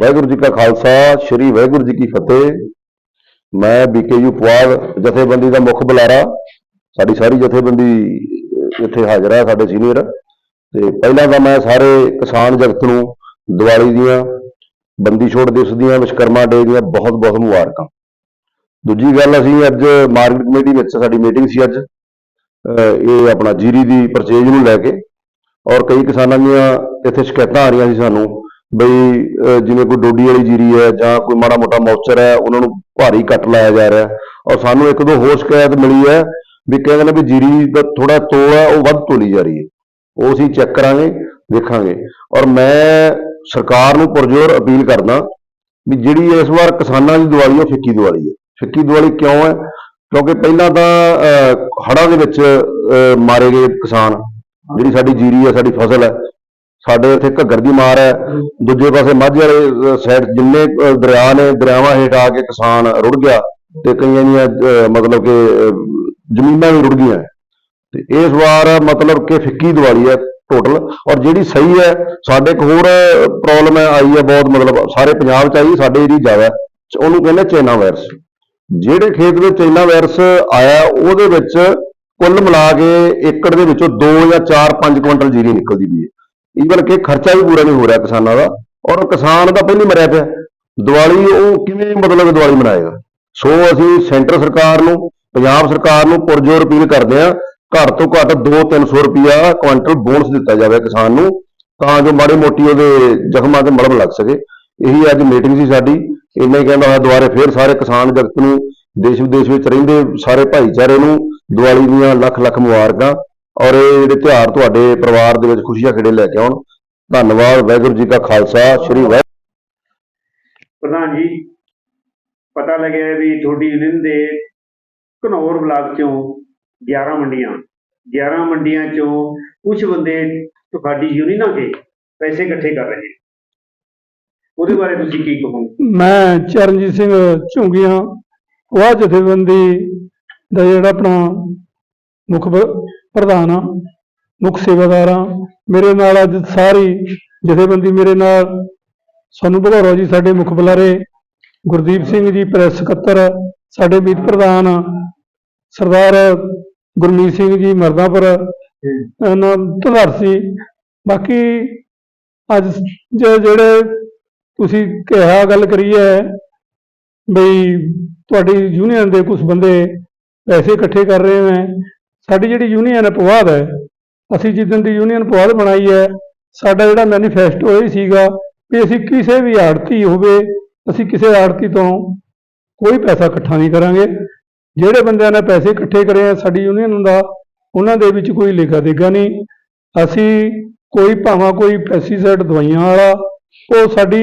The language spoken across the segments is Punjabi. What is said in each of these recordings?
ਵਾਹਿਗੁਰੂ ਜੀ ਕਾ ਖਾਲਸਾ, ਸ੍ਰੀ ਵਾਹਿਗੁਰੂ ਜੀ ਕੀ ਫਤਿਹ। ਮੈਂ ਬੀਕੇਯੂ ਪੁਆਧ ਜਥੇਬੰਦੀ ਦਾ ਮੁੱਖ ਬੁਲਾਰਾ। ਸਾਡੀ ਸਾਰੀ ਜਥੇਬੰਦੀ ਇੱਥੇ ਹਾਜ਼ਰ ਹੈ, ਸਾਡੇ ਸੀਨੀਅਰ। ਤੇ ਪਹਿਲਾਂ ਤਾਂ ਮੈਂ ਸਾਰੇ ਕਿਸਾਨ ਜਗਤ ਨੂੰ, ਦੀਵਾਲੀ ਦੀਆਂ, ਬੰਦੀ ਛੋੜ ਦਿਵਸ ਦੀਆਂ ਵਿਸ਼ਕਰਮਾ ਡੇ ਦੀਆਂ ਬਹੁਤ ਬਹੁਤ ਮੁਬਾਰਕਾਂ। ਦੂਜੀ ਗੱਲ, ਅਸੀਂ ਅੱਜ ਮਾਰਕੀਟ ਕਮੇਟੀ ਵਿੱਚ ਸਾਡੀ ਮੀਟਿੰਗ ਸੀ ਅੱਜ। ਇਹ ਆਪਣਾ ਜੀਰੀ ਦੀ ਪਰਚੇਜ ਨੂੰ ਲੈ ਕੇ। ਔਰ ਕਈ ਕਿਸਾਨਾਂ ਦੀਆਂ ਇੱਥੇ ਸ਼ਿਕਾਇਤਾਂ ਆ ਰਹੀਆਂ ਸੀ ਸਾਨੂੰ। ਬਈ ਜਿਵੇਂ ਕੋਈ ਡੋਡੀ ਵਾਲੀ ਜੀਰੀ ਹੈ ਜਾਂ ਕੋਈ ਮਾੜਾ ਮੋਟਾ ਮੌਚਰ ਹੈ ਉਹਨਾਂ ਨੂੰ ਭਾਰੀ ਕੱਟ ਲਾਇਆ ਜਾ ਰਿਹਾ ਔਰ ਸਾਨੂੰ ਇੱਕ ਦੋ ਹੋਰ ਸ਼ਿਕਾਇਤ ਮਿਲੀ ਹੈ ਵੀ ਕਹਿੰਦੇ ਨੇ ਵੀ ਜੀਰੀ ਦਾ ਥੋੜਾ ਤੋਲ ਹੈ ਉਹ ਵੱਧ ਤੋਲੀ ਜਾ ਰਹੀ ਹੈ। ਉਹ ਅਸੀਂ ਚੈੱਕ ਕਰਾਂਗੇ ਦੇਖਾਂਗੇ। ਔਰ ਮੈਂ ਸਰਕਾਰ ਨੂੰ ਪੁਰਜੋਰ ਅਪੀਲ ਕਰਦਾ ਵੀ ਜਿਹੜੀ ਇਸ ਵਾਰ ਕਿਸਾਨਾਂ ਦੀ ਦਿਵਾਲੀ ਹੈ ਫਿੱਕੀ ਦਿਵਾਲੀ ਹੈ। ਫਿੱਕੀ ਦਿਵਾਲੀ ਕਿਉਂ ਹੈ? ਕਿਉਂਕਿ ਪਹਿਲਾਂ ਤਾਂ ਅਹ, ਹੜ੍ਹਾਂ ਦੇ ਵਿੱਚ ਅਹ, ਮਾਰੇ ਗਏ ਕਿਸਾਨ। ਜਿਹੜੀ ਸਾਡੀ ਜੀਰੀ ਹੈ ਸਾਡੀ ਫਸਲ ਹੈ ਸਾਡੇ ਇੱਥੇ ਘੱਗਰ ਦੀ ਮਾਰ ਹੈ। ਦੂਜੇ ਪਾਸੇ ਮਾਝੇ ਵਾਲੇ ਸਾਈਡ ਜਿੰਨੇ ਦਰਿਆ ਨੇ ਦਰਿਆਵਾਂ ਹੇਠ ਆ ਕੇ ਕਿਸਾਨ ਰੁੜ ਗਿਆ ਤੇ ਕਈਆਂ ਦੀਆਂ ਮਤਲਬ ਕਿ ਜ਼ਮੀਨਾਂ ਵੀ ਰੁੜ ਗਈਆਂ। ਤੇ ਇਸ ਵਾਰ ਮਤਲਬ ਕਿ ਫਿੱਕੀ ਦਿਵਾਲੀ ਹੈ ਟੋਟਲ ਔਰ ਜਿਹੜੀ ਸਹੀ ਹੈ ਸਾਡੇ ਇੱਕ ਹੋਰ ਪ੍ਰੋਬਲਮ ਹੈ ਆਈ ਹੈ ਬਹੁਤ ਮਤਲਬ ਸਾਰੇ ਪੰਜਾਬ ਚ ਆਈ ਸਾਡੇ ਏਰੀਆ ਜ਼ਿਆਦਾ। ਉਹਨੂੰ ਕਹਿੰਦੇ ਚਾਈਨਾ ਵਾਇਰਸ ਜਿਹੜੇ ਖੇਤ ਵਿੱਚ ਚਾਈਨਾ ਵਾਇਰਸ ਆਇਆ ਉਹਦੇ ਵਿੱਚ ਕੁੱਲ ਮਿਲਾ ਕੇ ਏਕੜ ਦੇ ਵਿੱਚੋਂ 2 ਜਾਂ 4 5 ਕੁਇੰਟਲ ਜੀਰੀ ਨਿਕਲਦੀ ਪਈ ਹੈ। ਈਵਨ ਕਿ ਖਰਚਾ ਵੀ ਪੂਰਾ ਨਹੀਂ ਹੋ ਰਿਹਾ ਕਿਸਾਨਾਂ ਦਾ, ਔਰ ਕਿਸਾਨ ਤਾਂ ਪਹਿਲੀ ਮਰਿਆ ਪਿਆ। ਦੀਵਾਲੀ ਉਹ ਕਿਵੇਂ ਮਤਲਬ ਦੀਵਾਲੀ ਮਨਾਏਗਾ? ਸੋ ਅਸੀਂ ਸੈਂਟਰ ਸਰਕਾਰ ਨੂੰ, ਪੰਜਾਬ ਸਰਕਾਰ ਨੂੰ ਪੁਰਜੋਰ ਅਪੀਲ ਕਰਦੇ ਹਾਂ, ਘੱਟ ਤੋਂ ਘੱਟ 2-300 ਰੁਪਇਆ ਕੁਇੰਟਲ ਬੋਨਸ ਦਿੱਤਾ ਜਾਵੇ ਕਿਸਾਨ ਨੂੰ, ਤਾਂ ਜੋ ਮਾੜੀ ਮੋਟੀ ਉਹਦੇ ਜ਼ਖਮਾਂ ਤੇ ਮਲਮ ਲੱਗ ਸਕੇ। ਇਹੀ ਅੱਜ ਮੀਟਿੰਗ ਸੀ ਸਾਡੀ। ਇੰਨਾ ਕਹਿੰਦਾ ਹੋਇਆ ਦੁਬਾਰੇ ਫੇਰ ਸਾਰੇ ਕਿਸਾਨ ਜਗਤ ਨੂੰ ਦੇਸ਼ ਵਿਦੇਸ਼ ਵਿੱਚ ਰਹਿੰਦੇ ਸਾਰੇ ਭਾਈਚਾਰੇ ਨੂੰ ਦੀਵਾਲੀ ਦੀਆਂ ਲੱਖ ਲੱਖ ਮੁਬਾਰਕਾਂ। ਔਰ ਇਹ ਜਿਹੜੇ ਤਿਉਹਾਰ ਤੁਹਾਡੇ ਪਰਿਵਾਰ ਦੇ ਵਿੱਚ ਖੁਸ਼ੀਆਂ ਖੇੜੇ ਲੈ ਕੇ ਆਉਣ ਧੰਨਵਾਦ ਵਾਹਿਗੁਰੂ ਜੀ ਕਾ ਖਾਲਸਾ ਸ੍ਰੀ ਵਾਹਿਗੁਰੂ ਪ੍ਰਧਾਨ ਜੀ ਪਤਾ ਲੱਗਿਆ ਵੀ ਤੁਹਾਡੀ ਯੂਨੀਅਨ ਦੇ ਘਨੌਰ ਬਲਾਕ ਚੋਂ 11 ਮੰਡੀਆਂ 11 ਮੰਡੀਆਂ ਚੋਂ ਕੁਝ ਬੰਦੇ ਤੁਹਾਡੀ ਯੂਨੀਅਨਾਂ ਦੇ ਪੈਸੇ ਇਕੱਠੇ ਕਰ ਰਹੇ ਨੇ। ਉਹਦੇ ਬਾਰੇ ਤੁਸੀਂ ਕੀ ਕਹੋਗੇ? ਮੈਂ ਚਰਨਜੀਤ ਸਿੰਘ ਝੁੰਗੀਆਂ ਉਹ ਜਥੇਬੰਦੀ ਦਾ ਜਿਹੜਾ ਆਪਣਾ ਮੁੱਖ ਪ੍ਰਧਾਨ ਆ ਮੁੱਖ ਸੇਵਾਦਾਰ ਆ ਮੇਰੇ ਨਾਲ ਅੱਜ ਸਾਰੀ ਜਥੇਬੰਦੀ ਮੇਰੇ ਨਾਲ। ਸਾਨੂੰ ਭਗੌਰਾ ਜੀ, ਸਾਡੇ ਮੁੱਖ ਬੁਲਾਰੇ ਗੁਰਦੀਪ ਸਿੰਘ ਜੀ, ਪ੍ਰੈਸ ਸਕੱਤਰ, ਸਾਡੇ ਮੀਤ ਪ੍ਰਧਾਨ ਸਰਦਾਰ ਗੁਰਮੀਤ ਸਿੰਘ ਜੀ, ਮਰਦਾਪੁਰ, ਇਹਨਾਂ ਧਨਰਸੀ ਬਾਕੀ ਅੱਜ ਜਿਹੜੇ ਤੁਸੀਂ ਕਿਹਾ, ਗੱਲ ਕਰੀ ਹੈ ਬਈ ਤੁਹਾਡੀ ਯੂਨੀਅਨ ਦੇ ਕੁਝ ਬੰਦੇ ਪੈਸੇ ਇਕੱਠੇ ਕਰ ਰਹੇ ਨੇ। ਸਾਡੀ ਜਿਹੜੀ ਯੂਨੀਅਨ ਹੈ ਪਵਾਦ ਹੈ, ਅਸੀਂ ਜਿੱਦਣ ਦੀ ਯੂਨੀਅਨ ਪਵਾਦ ਬਣਾਈ ਹੈ, ਸਾਡਾ ਜਿਹੜਾ ਮੈਨੀਫੈਸਟੋ ਇਹ ਸੀਗਾ ਵੀ ਅਸੀਂ ਕਿਸੇ ਵੀ ਆੜਤੀ ਹੋਵੇ, ਅਸੀਂ ਕਿਸੇ ਆੜਤੀ ਤੋਂ ਕੋਈ ਪੈਸਾ ਇਕੱਠਾ ਨਹੀਂ ਕਰਾਂਗੇ। ਜਿਹੜੇ ਬੰਦਿਆਂ ਨੇ ਪੈਸੇ ਇਕੱਠੇ ਕਰੇ ਆ ਸਾਡੀ ਯੂਨੀਅਨ ਦਾ, ਉਹਨਾਂ ਦੇ ਵਿੱਚ ਕੋਈ ਲੇਖਾ ਦੇਗਾ ਨਹੀਂ। ਅਸੀਂ ਕੋਈ ਭਾਵਾਂ, ਕੋਈ ਪੈਸਟੀਸਾਈਡ ਦਵਾਈਆਂ ਵਾਲਾ, ਉਹ ਸਾਡੀ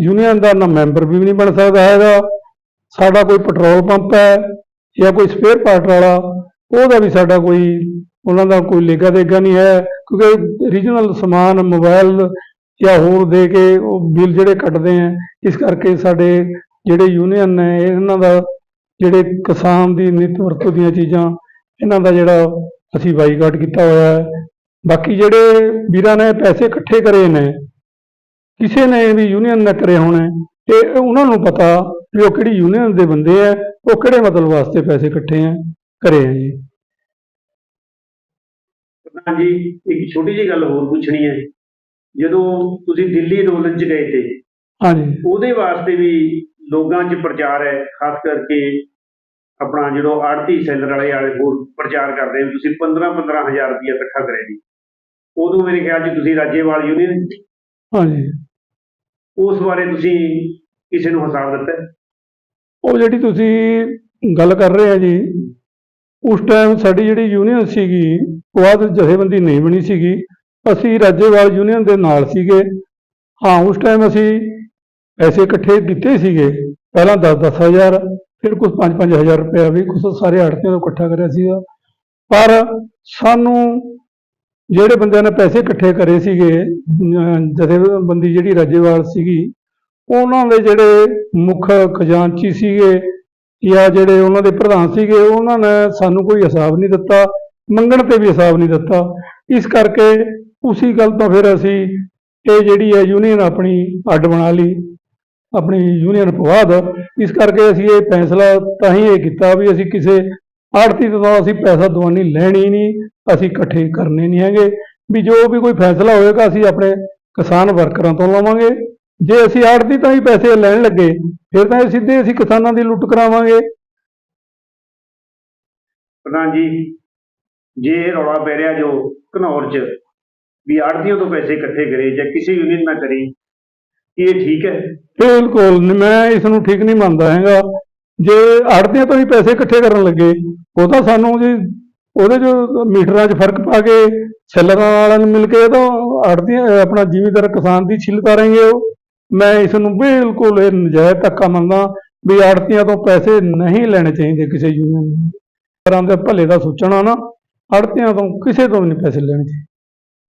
ਯੂਨੀਅਨ ਦਾ ਨਾ ਮੈਂਬਰ ਵੀ ਨਹੀਂ ਬਣ ਸਕਦਾ ਹੈਗਾ। ਸਾਡਾ ਕੋਈ ਪੈਟਰੋਲ ਪੰਪ ਹੈ ਜਾਂ ਕੋਈ ਸਪੇਅਰ ਪਾਰਟ ਵਾਲਾ, ਉਹਦਾ ਵੀ ਸਾਡਾ ਕੋਈ, ਉਹਨਾਂ ਦਾ ਕੋਈ ਲੇਗਾ ਦੇਗਾ ਨਹੀਂ ਹੈ, ਕਿਉਂਕਿ ਰੀਜਨਲ ਸਮਾਨ ਮੋਬਾਈਲ ਜਾਂ ਹੋਰ ਦੇ ਕੇ ਉਹ ਬਿੱਲ ਜਿਹੜੇ ਕੱਟਦੇ ਆ, ਇਸ ਕਰਕੇ ਸਾਡੇ ਜਿਹੜੇ ਯੂਨੀਅਨ ਨੇ, ਇਹਨਾਂ ਦਾ ਜਿਹੜੇ ਕਿਸਾਨ ਦੀ ਨਿੱਤ ਵਰਤੋਂ ਦੀਆਂ ਚੀਜ਼ਾਂ, ਇਹਨਾਂ ਦਾ ਜਿਹੜਾ ਅਸੀਂ ਬਾਈਕਾਟ ਕੀਤਾ ਹੋਇਆ ਹੈ। ਬਾਕੀ ਜਿਹੜੇ ਵੀਰਾਂ ਨੇ ਪੈਸੇ ਇਕੱਠੇ ਕਰੇ ਨੇ, ਕਿਸੇ ਨੇ ਵੀ ਯੂਨੀਅਨ ਨੇ ਕਰੇ ਹੋਣੇ ਤੇ ਉਹਨਾਂ ਨੂੰ ਪਤਾ ਵੀ ਉਹ ਕਿਹੜੀ ਯੂਨੀਅਨ ਦੇ ਬੰਦੇ ਆ ਉਹ ਕਿਹੜੇ ਮਤਲਬ ਵਾਸਤੇ ਪੈਸੇ ਇਕੱਠੇ ਆ ਕਰੇ ਆ ਜੀ। ਪ੍ਰਧਾਨ ਜੀ ਇੱਕ ਛੋਟੀ ਜਿਹੀ ਗੱਲ ਹੋਰ ਪੁੱਛਣੀ ਹੈ। ਜਦੋਂ ਤੁਸੀਂ ਦਿੱਲੀ ਅੰਦੋਲਨ 'ਚ ਗਏ ਤੇ ਹਾਂਜੀ। ਉਹਦੇ ਵਾਸਤੇ ਵੀ ਲੋਕਾਂ 'ਚ ਪ੍ਰਚਾਰ ਹੈ ਖਾਸ ਕਰਕੇ ਆਪਣਾ ਜਦੋਂ ਆੜਤੀ ਸੈਲਰ ਵਾਲੇ ਵਾਲੇ ਹੋਰ ਪ੍ਰਚਾਰ ਕਰਦੇ ਹੋ ਤੁਸੀਂ 15 15000 ਰੁਪਇਆ ਇਕੱਠਾ ਕਰਿਆ ਜੀ। ਉਦੋਂ ਮੇਰੇ ਖਿਆਲ 'ਚ ਤੁਸੀਂ ਰਾਜੇਵਾਲ ਯੂਨੀਅਨ ਹਾਂਜੀ। ਉਸ ਬਾਰੇ ਤੁਸੀਂ ਕਿਸੇ ਨੂੰ ਹਿਸਾਬ ਦਿੱਤਾ ਹੈ? ਉਹ ਜਿਹੜੀ ਤੁਸੀਂ ਗੱਲ ਕਰ ਰਹੇ ਆ ਜੀ, ਉਸ ਟਾਈਮ ਸਾਡੀ ਜਿਹੜੀ ਯੂਨੀਅਨ ਸੀਗੀ, ਉਹ ਬਾਅਦ ਜਥੇਬੰਦੀ ਨਹੀਂ ਬਣੀ ਸੀਗੀ। ਅਸੀਂ ਰਾਜੇਵਾਲ ਯੂਨੀਅਨ ਦੇ ਨਾਲ ਸੀਗੇ। ਹਾਂ, ਉਸ ਟਾਈਮ ਅਸੀਂ ਪੈਸੇ ਇਕੱਠੇ ਕੀਤੇ ਸੀਗੇ। ਪਹਿਲਾਂ 10 ਹਜ਼ਾਰ, ਫਿਰ ਕੁਝ 5-5000 ਰੁਪਇਆ ਵੀ ਕੁਝ ਸਾਰੇ ਆੜਤੀਆਂ ਤੋਂ ਇਕੱਠਾ ਕਰਿਆ ਸੀਗਾ। ਪਰ ਸਾਨੂੰ ਜਿਹੜੇ ਬੰਦਿਆਂ ਨੇ ਪੈਸੇ ਇਕੱਠੇ ਕਰੇ ਸੀਗੇ ਅਮ ਜਥੇਬੰਦੀ ਜਿਹੜੀ ਰਾਜੇਵਾਲ ਸੀਗੀ ਉਹਨਾਂ ਦੇ ਜਿਹੜੇ ਮੁੱਖ ਖਜ਼ਾਨਚੀ ਸੀਗੇ ਜਾਂ ਜਿਹੜੇ ਉਹਨਾਂ ਦੇ ਪ੍ਰਧਾਨ ਸੀਗੇ, ਉਹਨਾਂ ਨੇ ਸਾਨੂੰ ਕੋਈ ਹਿਸਾਬ ਨਹੀਂ ਦਿੱਤਾ, ਮੰਗਣ ਤੇ ਵੀ ਹਿਸਾਬ ਨਹੀਂ ਦਿੱਤਾ। ਇਸ ਕਰਕੇ ਉਸੇ ਗੱਲ ਤੋਂ ਫਿਰ ਅਸੀਂ ਇਹ ਜਿਹੜੀ ਹੈ ਯੂਨੀਅਨ ਆਪਣੀ ਅੱਡ ਬਣਾ ਲਈ, ਆਪਣੀ ਯੂਨੀਅਨ ਪਵਾਦ ਇਸ ਕਰਕੇ ਅਸੀਂ ਇਹ ਫੈਸਲਾ ਤਾਂ ਹੀ ਇਹ ਕੀਤਾ ਵੀ ਅਸੀਂ ਕਿਸੇ ਆੜਤੀ ਤੋਂ ਅਸੀਂ ਪੈਸਾ ਦਵਾਨੀ ਲੈਣੀ ਨਹੀਂ, ਅਸੀਂ ਇਕੱਠੇ ਕਰਨੇ ਨਹੀਂ ਹੈਗੇ। ਵੀ ਜੋ ਵੀ ਕੋਈ ਫੈਸਲਾ ਹੋਏਗਾ, ਅਸੀਂ ਆਪਣੇ ਕਿਸਾਨ ਵਰਕਰਾਂ ਤੋਂ ਲਵਾਂਗੇ। ਜੇ ਅਸੀਂ ਆੜਤੀ ਤਾਂ ਹੀ ਪੈਸੇ ਲੈਣ ਲੱਗੇ ਫਿਰ ਤਾਂ ਇਹ ਸਿੱਧੇ ਅਸੀਂ ਕਿਸਾਨਾਂ ਦੀ ਲੁੱਟ ਕਰਾਵਾਂਗੇ। ਪ੍ਰਧਾਨ ਜੀ ਜੇ ਇਹ ਰੌਲਾ ਪੈ ਰਿਹਾ ਜੋ ਘਨੌਰ 'ਚ ਵੀ ਆੜਤੀਆਂ ਤੋਂ ਪੈਸੇ ਇਕੱਠੇ ਕਰੇ ਜਾਂ ਕਿਸੇ ਯੂਨੀਅਨ ਨਾਲ ਕਰੇ ਕੀ ਇਹ ਠੀਕ ਹੈ? ਬਿਲਕੁਲ ਮੈਂ ਇਸ ਨੂੰ ਠੀਕ ਨਹੀਂ ਮੰਨਦਾ ਹੈਗਾ। ਜੇ ਆੜਤੀਆਂ ਤੋਂ ਹੀ ਪੈਸੇ ਇਕੱਠੇ ਕਰਨ ਲੱਗੇ ਉਹ ਤਾਂ ਸਾਨੂੰ ਜੀ ਉਹਦੇ ਜੋ ਮੀਟਰਾਂ 'ਚ ਫ਼ਰਕ ਪਾ ਕੇ ਸੈਲਰਾਂ ਵਾਲਿਆਂ ਨੂੰ ਮਿਲ ਕੇ ਤਾਂ ਆੜਤੀਆਂ ਆਪਣਾ ਜ਼ਿਮੀਂਦਾਰ ਕਿਸਾਨ ਦੀ ਛਿੱਲ ਤਾਰੇਂਗੇ ਉਹ। ਮੈਂ ਇਸ ਨੂੰ ਬਿਲਕੁਲ ਇਹ ਨਜਾਇਜ਼ ਧੱਕਾ ਮੰਨਦਾ ਵੀ ਆੜਤੀਆਂ ਤੋਂ ਪੈਸੇ ਨਹੀਂ ਲੈਣੇ ਚਾਹੀਦੇ ਕਿਸੇ ਯੂਨੀਅਨ ਨੂੰ। ਤਰ੍ਹਾਂ ਦੇ ਭਲੇ ਦਾ ਸੋਚਣਾ ਨਾ, ਆੜਤੀਆਂ ਤੋਂ ਕਿਸੇ ਤੋਂ ਵੀ ਨਹੀਂ ਪੈਸੇ ਲੈਣੇ ਚਾਹੀਦੇ।